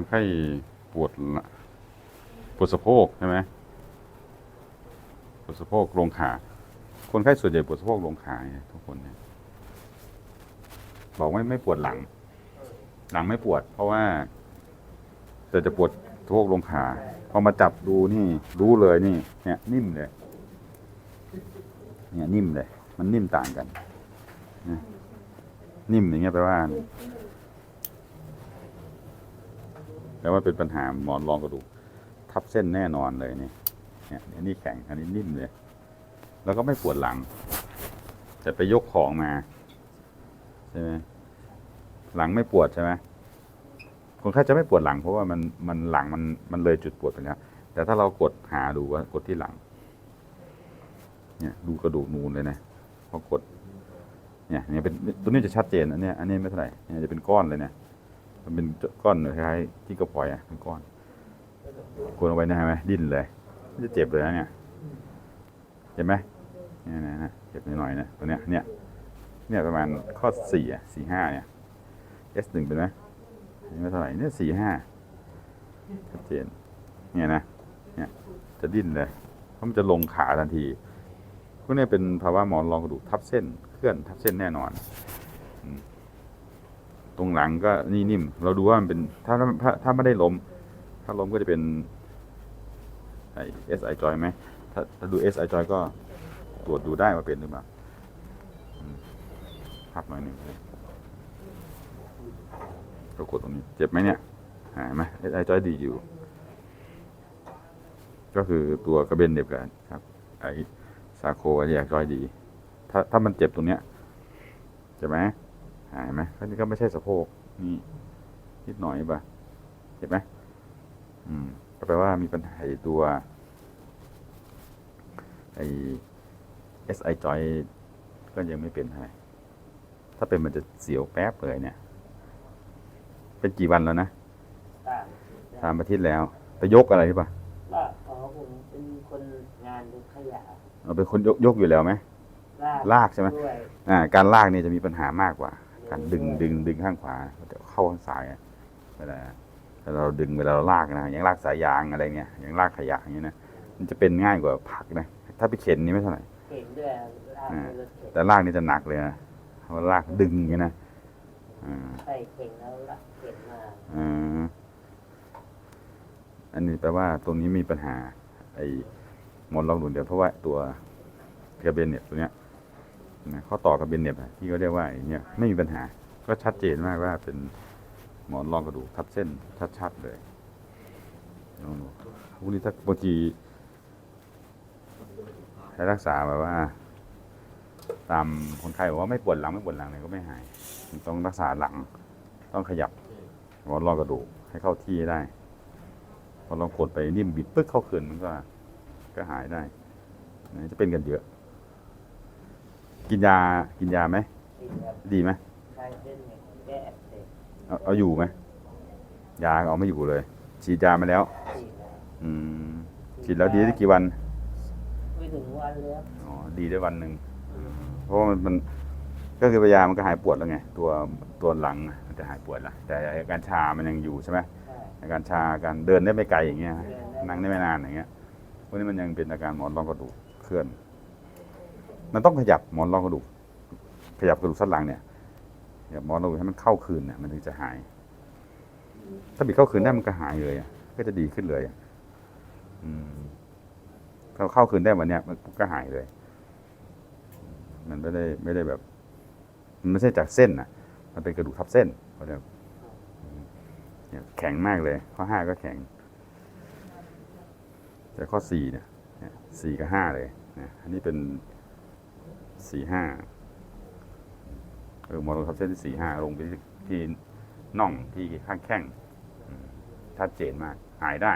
คนไข้ปวดปวดสะโพกใช่ไหมปวดสะโพกลงขา คนไข้ส่วนใหญ่ปวดสะโพกลงขาทุกคนเนี่ยบอกไม่ไม่ปวดหลัง หลังไม่ปวด เพราะว่าแต่จะปวดสะโพกลงขาพอมาจับดูนี่ รู้เลยนี่ เนี่ย นิ่มเลย เนี่ย นิ่มเลย มันนิ่มต่างกันนิ่มอย่างเงี้ยแปลว่า แปลว่าเป็นปัญหาหมอนรองกระดูกทับเส้นแน่นอนเลยนี่เนี่ยอันนี้แข็งอันนี้นิ่มเลย แล้วก็ไม่ปวดหลังจะไปยกของมาใช่ไหมหลังไม่ปวดใช่ไหมคนไข้จะไม่ปวดหลังเพราะว่ามันมันหลังมันมันเลยจุดปวดไปแล้วแต่ถ้าเรากดหาดูว่ากดที่หลัง เนี่ย ดูกระดูกนูนเลยนะพอกด เนี่ยเนี่ยเป็นตัวนี้จะชัดเจนอันเนี้ยอันนี้ไม่เท่าไหร่เนี่ยจะเป็นก้อนเลยเนี่ย มันเป็นก้อนคล้ายที่กระพลอยอะเป็นก้อนกดลงไปนะเห็นไหมดิ้นเลยมันจะเจ็บเลยนะเนี่ยเจ็บไหมเนี่ยนะเจ็บหน่อยๆนะตัวเนี้ยเนี่ยเนี่ยประมาณข้อสี่อะสี่ห้าเนี่ย S หนึ่งเป็นไหมนนี้ไม่เท่าไหร่เนี่ยสี่ห้าชัดเจนเนี่ยนะเนี่ยจะดิ้นเลยเพราะมันจะลงขาทันทีพวกนี้เป็นภาวะหมอนรองกระดูกทับเส้นเคลื่อนทับเส้นแน่นอน ตรงหลังก็นี่นิ่ม เราดูว่ามันเป็น ถ้าถ้าถ้าไม่ได้ล้ม ถ้าล้มก็จะเป็นไอเอสไอจอยไหมถ้าถ้าดูเอสไอจอยก็ตรวจดูได้ว่าเป็นหรือเปล่าพักหน่อยหนึ่งก็กดตรงนี้ เจ็บไหมเนี่ยหายไหมเอสไอจอยดีอยู่ ก็คือตัวกระเบนเหน็บกันครับ ไอซาโคไอแยกจอยดี ถ้าถ้ามันเจ็บตรงเนี้ยเจ็บไหม หายไหมอันนี้ก็ไม่ใช่สะโพกนี่นิดหน่อยป่ะเห็นไหมอืมก็แปลว่ามีปัญหาไอ้ตัวไอ้ SI joint ก็ยังไม่เป็นให้ถ้าเป็นมันจะเสียวแป๊บเลยเนี่ย เป็นกี่วันแล้วนะตามสามอาทิตย์แล้วไปยกอะไรหรือเปล่าว่าอ๋อผมเป็นคนงานยกขยะเราเป็นคนยกยกอยู่แล้วไหมลากลากใช่ไหมด้วยอ่า การลากเนี่ยจะมีปัญหามากกว่า การดึงดึงดึงข้างขวาจะเข้าข้างซ้ายอะเวลาเวลาเราดึงเวลาเราลากนะอย่างลากสายยางอะไรเงี้ยอย่างลากขยะอย่างเงี้ยนะมันจะเป็นง่ายกว่าผลักนะถ้าไปเข็นนี่ไม่เท่าไหร่เห็นด้วยลากอ่าในรถเข็นแต่ลากนี่จะหนักเลยนะเพราะว่าลากดึงอย่างเงี้ยนะอ่าใส่เข็นแล้วลากเข็นมาอ่าอันนี้แปลว่าตรงนี้มีปัญหา ไอ้หมอนรองดุนเดียวเพราะว่าตัวกระเบนเนี่ยตัวเนี้ย นะข้อต่อกระเบนเนี่ยที่เขาเรียกว่าไอ้เนี่ยไม่มีปัญหา ก็ชัดเจนมากว่าเป็นหมอนรองกระดูกทับเส้นชัดๆเลยลองดูพวกนี้ถ้าบางทีให้รักษาแบบว่า ตามคนไข้บอกว่าไม่ปวดหลังไม่ปวดหลังเลยก็ไม่หายต้องรักษาหลัง ต้องขยับหมอนรองกระดูกให้เข้าที่ได้พอเรากดไปนิ่มบิดปึ๊กเข้าคืนมันก็ก็หายได้จะเป็นกันเยอะ กินยากินยาไหมที่แบบดีไหมคลายเส้นเนี่ยแก้อักเสบเอาเอาอยู่ไหมยาเอาไม่อยู่เลย ฉีดยามาแล้ว ฉีดแล้วอืมฉีดแล้วดีได้กี่วันไม่ถึงวันเลยครับอ๋อดีได้วันหนึ่งเพราะว่ามันมันก็คือพยามันก็หายปวดแล้วไงตัวตัวหลังอะมันจะหายปวดละแต่อาการชามันยังอยู่ใช่ไหมใช่อาการชาการเดินได้ไม่ไกลอย่างเงี้ย เดินได้นั่งได้ไม่นานอย่างเงี้ยพวกนี้มันยังเป็นอาการหมอนรองกระดูกเคลื่อน มันต้องขยับหมอนรองกระดูก ขยับกระดูกสันหลังเนี่ยขยับหมอนรองกระดูกให้มันเข้าคืนเนี่ยมันถึงจะหาย ถ้าบิดเข้าคืนได้มันก็หายเลยก็จะดีขึ้นเลยอืมถ้าเข้าคืนได้วันเนี้ยมันก็หายเลย มันไม่ได้ไม่ได้แบบ มันไม่ใช่จากเส้นนะมันเป็นกระดูกทับเส้นเขาเรียกเนี่ยแข็งมากเลย ข้อห้าก็แข็ง แต่ข้อสี่เนี่ยเนี่ยสี่กับห้าเลยนะอันนี้เป็น สี่ห้าเออมอลทับเส้นที่สี่ห้าลงไปที่ที่น่องที่ข้างแข้งชัดเจนมาก หายได้